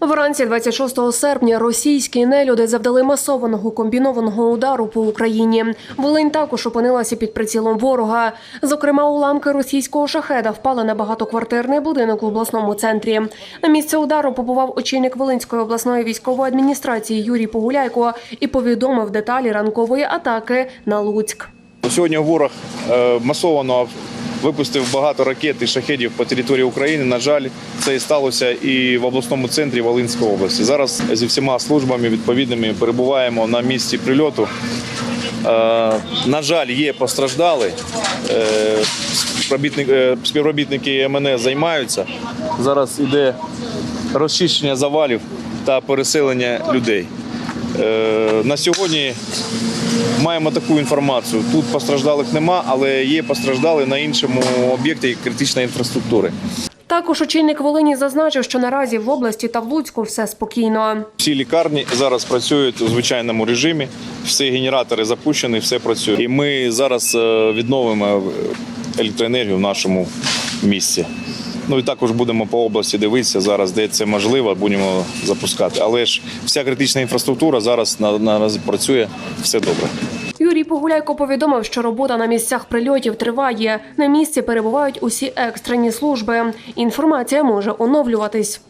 Вранці 26 серпня російські нелюди завдали масованого комбінованого удару по Україні. Волинь також опинилася під прицілом ворога. Зокрема, уламки російського шахеда впали на багатоквартирний будинок в обласному центрі. На місце удару побував очільник Волинської обласної військової адміністрації Юрій Погуляйко і повідомив деталі ранкової атаки на Луцьк. Сьогодні ворог е, масово випустив багато ракет і шахедів по території України. На жаль, це і сталося і в обласному центрі Волинської області. Зараз зі всіма службами відповідними перебуваємо на місці прильоту. Е, На жаль, є постраждали. Е, е, Співробітники МНС займаються. Зараз іде розчищення завалів та переселення людей. Е, На сьогодні маємо таку інформацію. Тут постраждалих нема, але є постраждали на іншому об'єкті критичної інфраструктури. Також очільник Волині зазначив, що наразі в області та в Луцьку все спокійно. Всі лікарні зараз працюють у звичайному режимі. Всі генератори запущені, все працює. І ми зараз е, відновимо електроенергію в нашому місті. Ну і також будемо по області дивитися зараз, де це можливо, будемо запускати. Але ж вся критична інфраструктура зараз на, наразі працює, все добре. Юрій Погуляйко повідомив, що робота на місцях прильотів триває. На місці перебувають усі екстрені служби. Інформація може оновлюватись.